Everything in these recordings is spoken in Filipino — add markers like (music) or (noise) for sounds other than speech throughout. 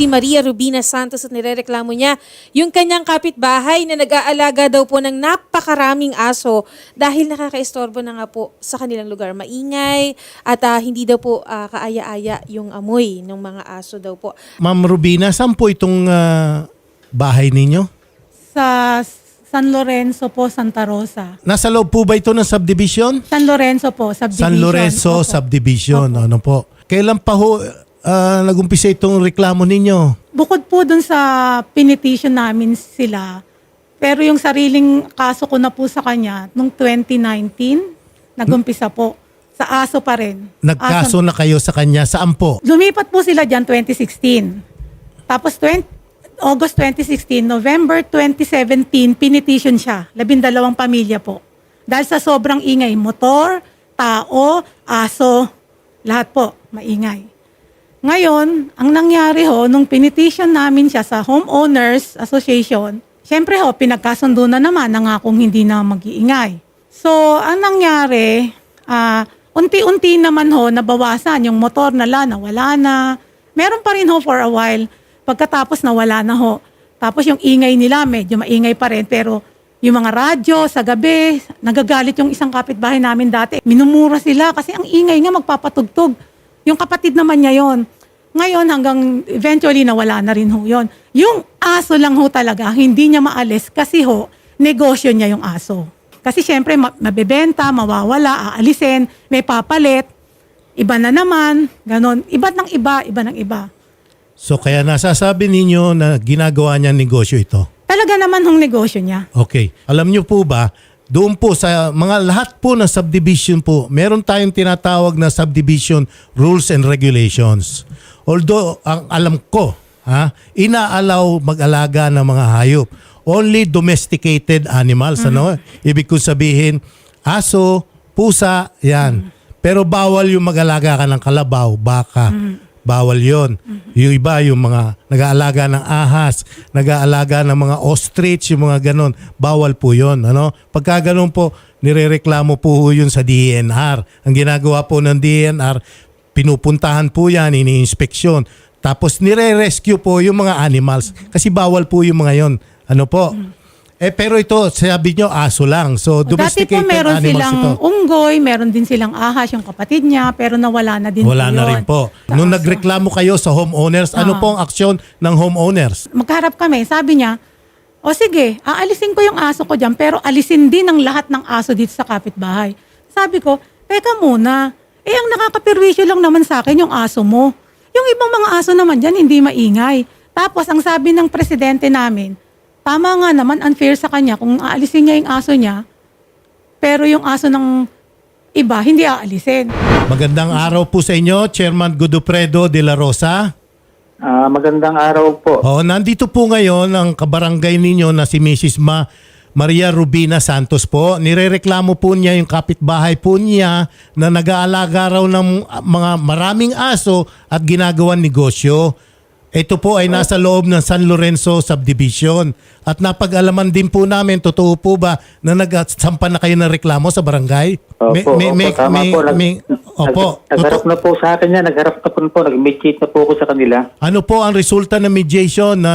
si Maria Rubina Santos at nirereklamo niya yung kanyang kapitbahay na nag-aalaga daw po ng napakaraming aso dahil nakakaistorbo na nga po sa kanilang lugar. Maingay at ah, hindi daw po ah, kaaya-aya yung amoy ng mga aso daw po. Ma'am Rubina, saan po itong ah, bahay ninyo? Sa San Lorenzo po, Santa Rosa. Nasa loob po ba ito ng subdivision? San Lorenzo po, subdivision. San Lorenzo Opo. subdivision. Ano po? Kailan pa ho ah, nagumpisa itong reklamo ninyo? Bukod po dun sa pinetition namin sila, pero yung sariling kaso ko na po sa kanya, nung 2019, nagumpisa po. Sa aso pa rin. Nagkaso Aso- na kayo sa kanya. Saan po? Lumipat po sila dyan 2016. Tapos 20, August 2016, November 2017, pinetition siya. Labindalawang pamilya po. Dahil sa sobrang ingay, motor, tao, aso, lahat po, maingay. Ngayon, ang nangyari ho, nung pinetition namin siya sa Homeowners Association, syempre ho, pinagkasundo na naman na kung hindi na mag-iingay. So, ang nangyari, ah, unti-unti naman ho, nabawasan yung motor na lana, wala na. Meron pa rin ho for a while. Pagkatapos nawala na ho. Tapos yung ingay nila, medyo maingay pa rin. Pero yung mga radyo sa gabi, nagagalit yung isang kapitbahay namin dati. Minumura sila kasi ang ingay nga magpapatugtog. Yung kapatid naman niya yon. Ngayon hanggang eventually nawala na rin ho yon. Yung aso lang ho talaga, hindi niya maalis kasi ho, negosyo niya yung aso. Kasi syempre, ma- mabebenta, mawawala, aalisin, may papalit, iba na naman, ganon. Iba ng iba, iba ng iba. So kaya nasasabi ninyo na ginagawa niya negosyo ito. Talaga naman hong negosyo niya. Okay. Alam niyo po ba, doon po sa mga lahat po ng subdivision po, meron tayong tinatawag na subdivision rules and regulations. Although, ang alam ko, ha, inaalaw mag-alaga ng mga hayop. Only domesticated animals, ano? Ibig kong sabihin, aso, pusa, yan. Pero bawal yung mag-alaga ka ng kalabaw, baka. Bawal yon. Yung iba, yung mga nag-aalaga ng ahas, nag-aalaga ng mga ostrich, yung mga ganon, bawal po yon. Ano? Pagka ganon po, nirereklamo po yun sa DNR. Ang ginagawa po ng DNR, pinupuntahan po yan, ini-inspeksyon. Tapos nire-rescue po yung mga animals kasi bawal po yung mga yon. Ano po? Eh pero ito, sabi nyo aso lang. So Dati po domesticated meron animals silang ito. unggoy, meron din silang ahas, yung kapatid niya, pero nawala na din Wala po na yun. rin po. Sa Nung aso. nagreklamo kayo sa homeowners, ano Ah. po ang aksyon ng homeowners? Magkaharap kami, sabi niya, o sige, aalisin ko yung aso ko dyan, pero alisin din ang lahat ng aso dito sa kapitbahay. Sabi ko, teka muna, eh ang nakakapirwisyo lang naman sa akin yung aso mo. Yung ibang mga aso naman dyan, hindi maingay. Tapos, ang sabi ng presidente namin, tama nga naman, unfair sa kanya kung aalisin niya yung aso niya, pero yung aso ng iba, hindi aalisin. Magandang araw po sa inyo, Chairman Godofredo de la Rosa. Ah, magandang araw po. Oo, nandito po ngayon ang kabarangay ninyo na si Mrs. Ma Maria Rubina Santos po. Nirereklamo po niya yung kapitbahay po niya na nag-aalaga raw ng mga maraming aso at ginagawang negosyo. Ito po ay nasa loob ng San Lorenzo Subdivision. At napag-alaman din po namin, totoo po ba na nagsampa na kayo ng reklamo sa barangay? Opo, May- may- opo, may- tama may- po. Nag, may- opo. nag- nagharap na po sa akin yan. Nagharap na po po. Nag-mediate na po ako sa kanila. Ano po ang resulta ng mediation na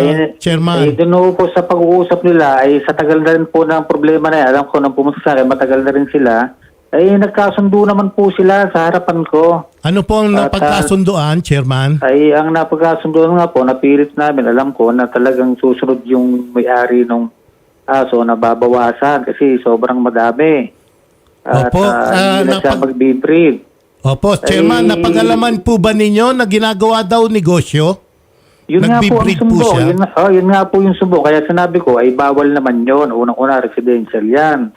Ay, chairman? Eh, doon po sa pag-uusap nila, ay sa tagal na rin po ng problema na yan. Alam ko, nang pumunta sa akin, matagal na rin sila. Ay, nagkasundo naman po sila sa harapan ko. Ano po ang At, ah, napagkasunduan, chairman? Ay, ang napagkasundo nga po, napilit namin, alam ko na talagang susunod yung may-ari ng aso na babawasan kasi sobrang madami. At Opo, ah, ah, hindi na siya napag- mag-breed. Opo, chairman, Ay- napag-alaman po ba ninyo na ginagawa daw negosyo? Yun nga po ang Nagbi-breed po sumbo. siya? Yun, oh, yun nga po yung sumbo. Kaya sinabi ko, ay bawal naman yon Unang-una, residential yan.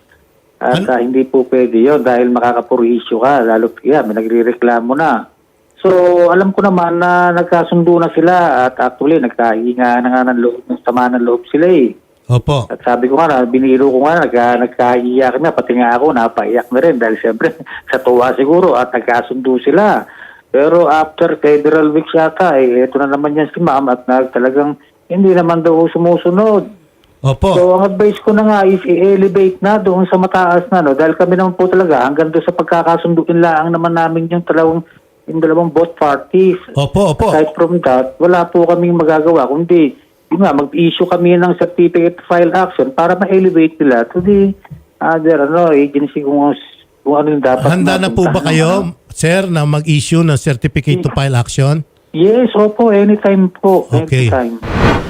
At Ano? ah, hindi po pwede yon dahil makakapuro-issue ka. Lalo, yeah, may nagre-reklamo na. So, alam ko naman na nagkasundo na sila at actually, nagkahinga na nga ng loob, ng sama ng loob sila eh. Opo. At sabi ko nga, na, biniro ko nga, nagka, nagkaiyak na, pati nga ako, napaiyak na rin dahil siyempre (laughs) sa tuwa siguro at nagkasundo sila. Pero after Federal Week yata, eh, ito na naman yan si ma'am at nag, talagang hindi naman daw sumusunod. Opo. So, ang advice ko na nga is i-elevate na doon sa mataas na, no? Dahil kami naman po talaga, hanggang doon sa pagkakasunduin lang naman namin yung dalawang, yung dalawang both parties. Opo, opo. Aside from that, wala po kaming magagawa. Kundi, yun nga, mag-issue kami ng certificate file action para ma-elevate nila to the other ano, agency kung, kung ano yung dapat. Handa na po ba kayo, sir, na mag-issue ng certificate to file action? Yes, opo, anytime po. Okay. Anytime.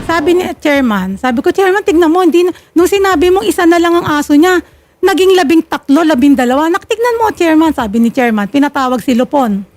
Sabi ni chairman, sabi ko, chairman, tignan mo, hindi, nung sinabi mong isa na lang ang aso niya, naging labing tatlo, labing dalawa. Naktignan mo, chairman, sabi ni chairman, pinatawag si Lupon.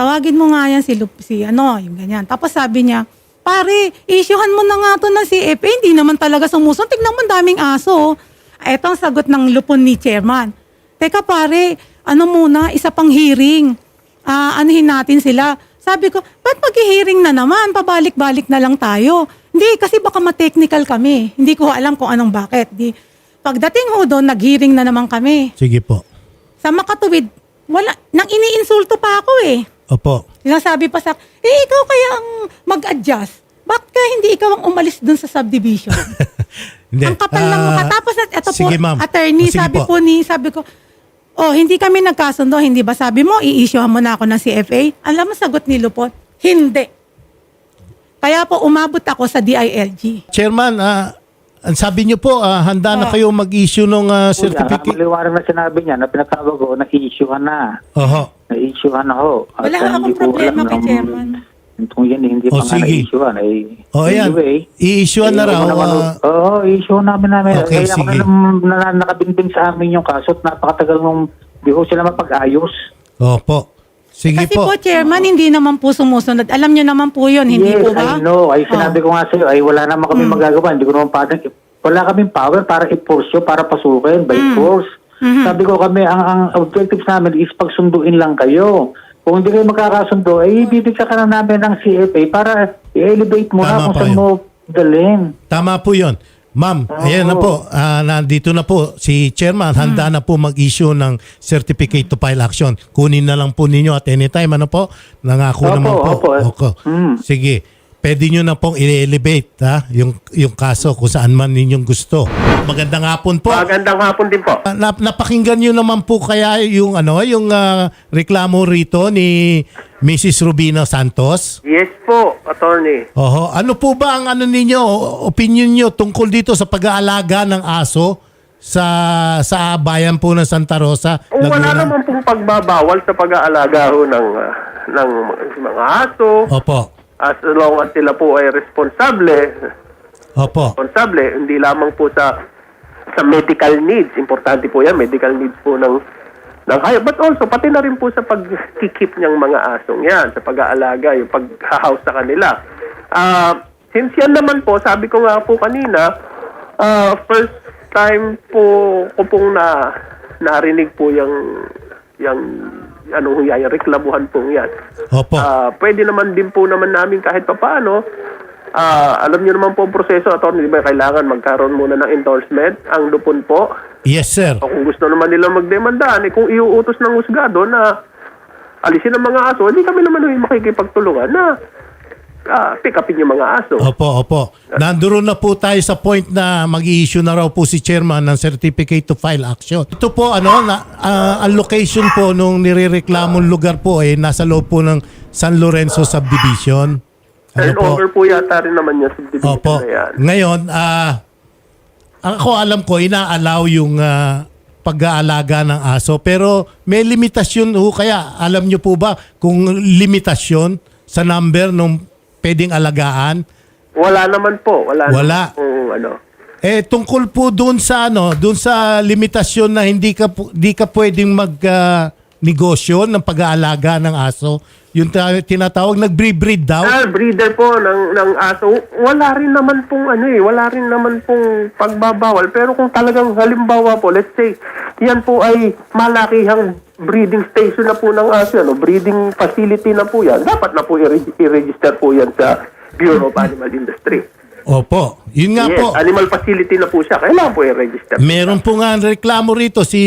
Tawagin mo nga yan si, Lup, si ano, yung ganyan. Tapos sabi niya, pare, issuehan mo na nga to ng CFA, hindi naman talaga sumusunod. Tignan mo, daming aso. Ito ang sagot ng Lupon ni chairman. Teka pare, ano muna, isa pang hearing. Ah, anuhin natin sila. Sabi ko, ba't mag-hearing na naman? Pabalik-balik na lang tayo. Hindi, kasi baka ma-technical kami. Hindi ko alam kung anong bakit. Di, pagdating ho doon, nag-hearing na naman kami. Sige po. Sa makatuwid, wala, nang iniinsulto pa ako eh. Opo. Sinasabi pa sa, eh ikaw kaya ang mag-adjust. Bakit ka hindi ikaw ang umalis doon sa subdivision? (laughs) Hindi. ang kapal ng Ah, mukha. Tapos ito po, sige, ma'am. attorney, Sige sabi po. po. ni, sabi ko, oh, hindi kami nagkasundo, hindi ba? Sabi mo, i-issue mo na ako ng CFA. Alam mo, sagot ni Lupon, hindi. Kaya po, umabot ako sa DILG. Chairman, ah, ang sabi niyo po, ah, handa na Ah. kayo mag-issue ng ah, Kuya, certificate. maliwanag na sinabi niya na pinatawag ko na i-issue na. Oho. Na-issue na ho. At Wala hindi akong ko problema alam kay ng- Chairman. Kung yan hindi O, pa nga sige. na-issue Ay, O ayan, anyway, i-issue na eh, raw. ah, Oo, i-issue namin namin. Okay, Kaya sige. na, na, nakabinbin sa amin yung kaso at napakatagal nung di ko sila mapag-ayos. Opo. Sige Kasi po. po, Chairman, hindi naman po sumusunod. Alam nyo naman po yun, hindi yes, po ba? I know. Ay, sinabi Oh. ko nga sa'yo, ay wala naman kami magagawa. Hindi ko naman parang, wala kaming power para i-force yun, para pasukin by force. Sabi ko kami, ang, ang objectives namin is pagsunduin lang kayo. Kung hindi kayo magkakasundo, ay bibigyan ka na namin ng CFA para i-elevate mo Tama na kung pa saan yun. mo dalhin. Tama po yun. Ma'am, ayan na po. Ah, nandito na po si Chairman. Handa na po mag-issue ng certificate to file action. Kunin na lang po ninyo at anytime. Ano po? Nangako Opo, naman po. opo. Opo. Mm. Sige. Pwede nyo na pong i-elevate ha? Yung, yung kaso kung saan man ninyong gusto. Magandang hapon po. Magandang hapon din po. Nap- napakinggan nyo naman po kaya yung ano yung ah, reklamo rito ni Mrs. Rubina Santos. Yes po, attorney. Oho, ano po ba ang ano ninyo, opinion nyo tungkol dito sa pag-aalaga ng aso sa sa bayan po ng Santa Rosa, Wala Laguna? naman pong pagbabawal sa pag-aalaga ho ng, ah, ng mga aso. Opo. As long as sila po ay responsable, Opo. responsable, hindi lamang po sa sa medical needs. Importante po yan, medical needs po ng ng hayop. But also, pati na rin po sa pag-keep niyang mga asong yan, sa pag-aalaga, yung pag-house sa kanila. Ah, since yan naman po, sabi ko nga po kanina, ah, first time po ko pong na narinig po yung yung ano yan, yung reklamuhan po yan. Opo. Ah, pwede naman din po naman namin kahit papaano. Ah, alam niyo naman po ang proseso, attorney, di ba kailangan magkaroon muna ng endorsement ang lupon po. Yes, sir. O kung gusto naman nila magdemanda, eh, kung iuutos ng husgado na alisin ang mga aso, hindi kami naman yung makikipagtulungan na ah, pick upin yung mga aso. Opo, opo. Nandoon na po tayo sa point na mag-i-issue na raw po si chairman ng certificate to file action. Ito po ano, na, ah, ang location po nung nirereklamong lugar po eh nasa loob po ng San Lorenzo subdivision. Ano po? Turnover po yata rin naman yung subdivision Opo. na yan. Ngayon, ah ako alam ko, ina-allow yung ah, pag-aalaga ng aso. Pero may limitasyon ho. Kaya alam nyo po ba kung limitasyon sa number nung pwedeng alagaan? Wala naman po. Wala. Wala. Naman pong, ano. Eh tungkol po doon sa ano, doon sa limitasyon na hindi ka pu- di ka pwedeng mag ah, negosyo ng pag-aalaga ng aso. Yung ta- tinatawag nagbre-breed daw. Ah, breeder po ng, ng aso. Wala rin naman pong ano eh, wala rin naman pong pagbabawal. Pero kung talagang halimbawa po, let's say, yan po ay malakihang breeding station na po ng aso, ano, breeding facility na po yan, dapat na po i-register po yan sa Bureau of Animal Industry. Opo. Yun nga yes, po. animal facility na po siya. Kailangan po i-register. Meron po nga ang reklamo rito si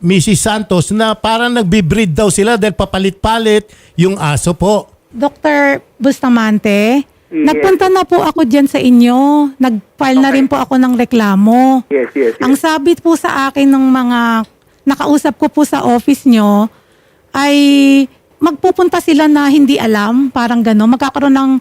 Mrs. Santos na parang nagbe-breed daw sila dahil papalit-palit yung aso po. Dr. Bustamante, Yes. Nagpunta na po ako dyan sa inyo. Nag-file na Okay. rin po ako ng reklamo. Yes, yes, yes. Ang sabi po sa akin ng mga nakausap ko po sa office nyo ay magpupunta sila na hindi alam, parang gano'n. Magkakaroon ng,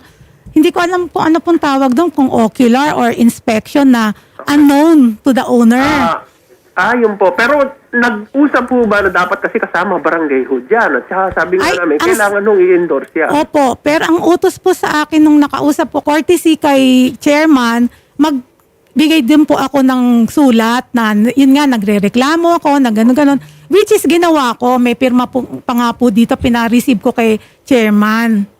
hindi ko alam kung ano pong tawag doon, kung ocular or inspection na unknown to the owner. Ah, ah, yun po. Pero nag-usap po ba na dapat kasi kasama barangay ho dyan? At saka sabi nga Ay, namin, ang- kailangan nung i-endorse yan. Opo, pero ang utos po sa akin nung nakausap po, courtesy kay chairman, magbigay din po ako ng sulat na yun nga, nagre-reklamo ako, na gano'n-gano'n. Which is ginawa ko, may pirma po, pa nga po dito, pina-receive ko kay chairman.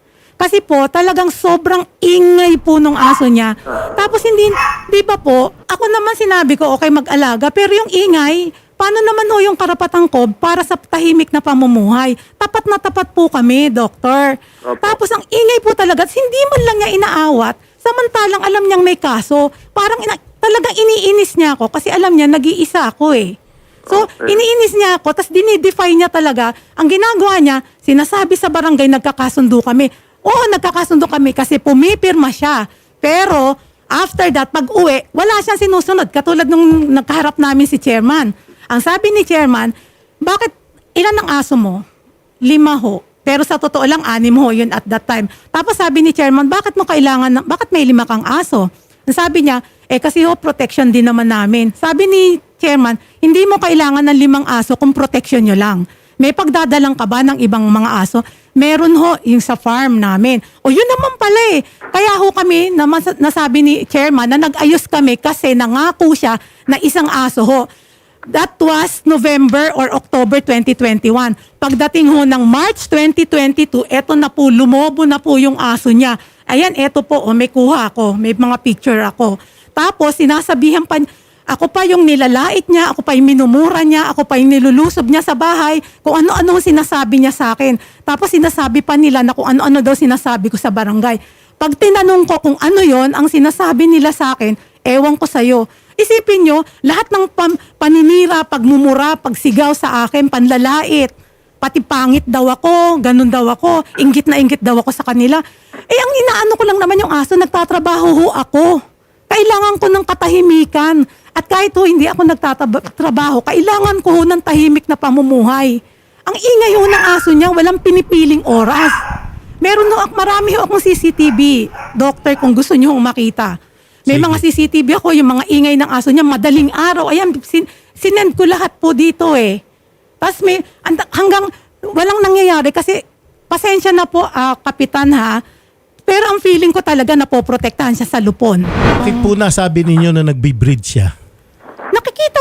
Kasi po, talagang sobrang ingay po nung aso niya. Tapos hindi, di ba po, ako naman sinabi ko, okay mag-alaga, pero yung ingay, paano naman ho yung karapatan ko para sa tahimik na pamumuhay? Tapat na tapat po kami, doktor. Opo. Tapos ang ingay po talaga, hindi man lang niya inaawat, samantalang alam niyang may kaso. Parang ina- talagang iniinis niya ako kasi alam niya, nag-iisa ako eh. So, iniinis niya ako, tapos dinidefy niya talaga. Ang ginagawa niya, sinasabi sa barangay, nagkakasundo kami. Oo, nagkakasundo kami kasi pumipirma siya. Pero, after that, pag uwi, wala siyang sinusunod. Katulad nung nagkaharap namin si chairman. Ang sabi ni chairman, bakit, ilan ang aso mo? Lima ho. Pero sa totoo lang, anim ho yun at that time. Tapos sabi ni chairman, bakit mo kailangan, ng- bakit may lima kang aso? Ang Sabi niya, eh kasi ho, protection din naman namin. Sabi ni chairman, hindi mo kailangan ng limang aso kung protection nyo lang. May pagdadalang ka ba ng ibang mga aso? Meron ho, yung sa farm namin. O yun naman pala eh. Kaya ho kami, naman, nasabi ni chairman na nag-ayos kami kasi nangako siya na isang aso ho. That was November or October 2021. Pagdating ho ng March 2022, eto na po, lumobo na po yung aso niya. Ayan, eto po, oh, may kuha ako, may mga picture ako. Tapos, sinasabihan pa, ako pa yung nilalait niya, ako pa yung minumura niya, ako pa yung nilulusob niya sa bahay, kung ano-ano sinasabi niya sa akin. Tapos sinasabi pa nila na kung ano-ano daw sinasabi ko sa barangay. Pag tinanong ko kung ano yon ang sinasabi nila sa akin, ewan ko sa'yo. Isipin nyo, lahat ng pam- paninira, pagmumura, pagsigaw sa akin, panlalait, pati pangit daw ako, ganun daw ako, inggit na inggit daw ako sa kanila. Eh, ang inaano ko lang naman yung aso, nagtatrabaho ho ako. Kailangan ko ng katahimikan. At kahit ho hindi ako nagtatrabaho, kailangan ko ho ng tahimik na pamumuhay. Ang ingay ho ng aso niya, walang pinipiling oras. Meron ho, marami ho akong CCTV. Doctor, kung gusto niyo hong makita. May Sige. mga CCTV ako, yung mga ingay ng aso niya, madaling araw. Ayan, sin- sinend ko lahat po dito eh. Tapos may, hanggang walang nangyayari kasi pasensya na po, ah, kapitan ha. Pero ang feeling ko talaga na poprotektahan siya sa lupon. Bakit po nasabi ninyo na nagbe-breed siya? Nakikita ko, i- an-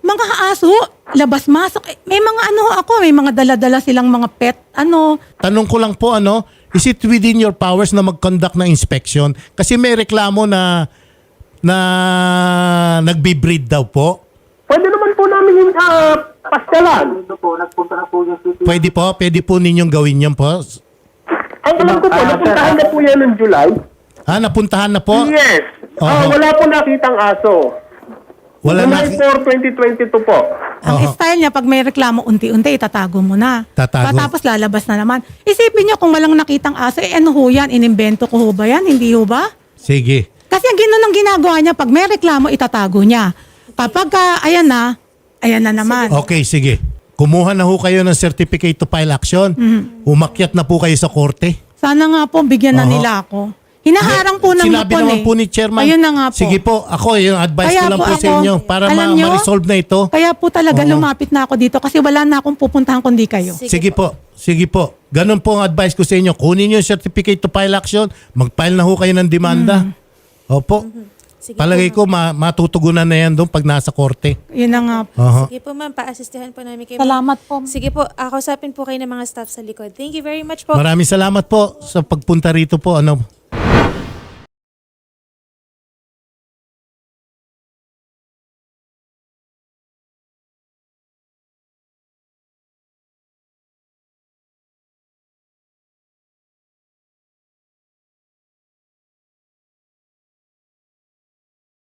mga aso, labas-masok. Eh, May mga ano ako, may mga dala-dala silang mga pet, ano. Tanong ko lang po ano, is it within your powers na mag-conduct ng inspection? Kasi may reklamo na na nagbe-breed daw po. Pwede naman po namin yung uh, pastalan. Ito po, nagpunta na po yung city. Pwede po, pwede po ninyong gawin yan po. Ang alam ko po, Ah, napuntahan na po yan noong July. Ha, napuntahan na po? Yes. Ah, Oho. wala po nakitang aso. Wala na. July 4, 2022 po. Ang Oho. style niya, pag may reklamo, unti-unti, itatago mo na. Tatago. Tapos lalabas na naman. Isipin niyo kung walang nakitang aso, eh ano ho yan? Inimbento ko ho ba yan? Hindi ho ba? Sige. Kasi ang gano'n ang ginagawa niya, pag may reklamo, itatago niya. Kapag ka, ayan na, ayan na naman. Okay, sige. Kumuha na ho kayo ng certificate to file action. Mm-hmm. Umakyat na po kayo sa korte. Sana nga po, bigyan na nila ako. Hinaharang po ng Sinabi lupon naman eh. po ni Chairman. Ayun na nga po. Sige po, ako yung advice Kaya ko lang po, sa ako, inyo para alam ma- nyo, ma-resolve na ito. Kaya po talaga Oo. lumapit na ako dito kasi wala na akong pupuntahan kundi kayo. Sige, po. Sige po. Ganun po ang advice ko sa inyo. Kunin yung certificate to file action. Mag-file na ho kayo ng demanda. Mm. Opo. Sige Palagay po, ko ma- matutugunan na yan doon pag nasa korte. Yun na nga po. Aha. Sige po ma'am, paasistihan po namin kayo. Salamat po. Sige po, ako usapin po kayo ng mga staff sa likod. Thank you very much po. Maraming salamat po sa pagpunta rito po. Ano,